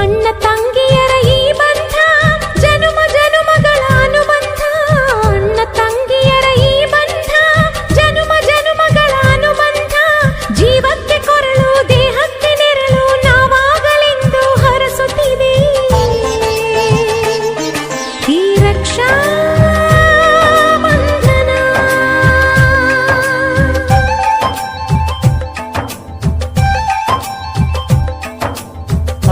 ಅಣ್ಣ ತಂಗಿಯರ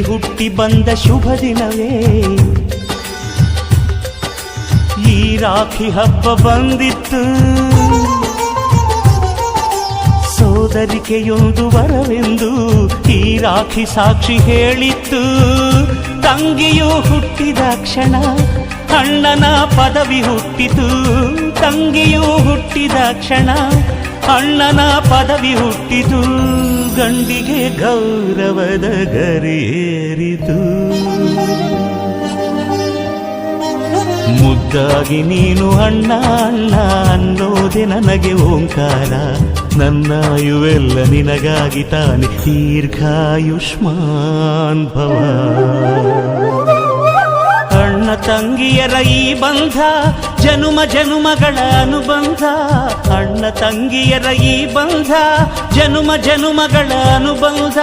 ಹುಟ್ಟಿ ಬಂದ ಶುಭ ದಿನವೇ. ಈ ರಾಖಿ ಹಬ್ಬ ಬಂದಿತ್ತು. ಸೋದರಿಕೆಯೊಂದು ವರವೆಂದು ಈ ರಾಖಿ ಸಾಕ್ಷಿ ಹೇಳಿತ್ತು. ತಂಗಿಯು ಹುಟ್ಟಿದ ಕ್ಷಣ ಅಣ್ಣನ ಪದವಿ ಹುಟ್ಟಿತು. ತಂಗಿಯು ಹುಟ್ಟಿದ ಕ್ಷಣ ಅಣ್ಣನ ಪದವಿ ಹುಟ್ಟಿತು. ಗಂಡಿಗೆ ಗೌರವದ ಗರಿಯೇರಿತು ಮುದ್ದಾಗಿ ನೀನು ಅಣ್ಣ ಅಣ್ಣ ಅನ್ನೋದೆ ನನಗೆ ಓಂಕಾರ. ನನ್ನಾಯುವೆಲ್ಲ ನಿನಗಾಗಿ ತಾನೆ ದೀರ್ಘಾಯುಷ್ಮಾನ್ ಭವ. ತಂಗಿಯರ ಈ ಬಂಧ ಜನುಮ ಜನುಮಗಳ ಅನುಬಂಧ. ಅಣ್ಣ ತಂಗಿಯರ ಈ ಬಂಧ ಜನುಮ ಜನುಮಗಳ ಅನುಬಂಧ.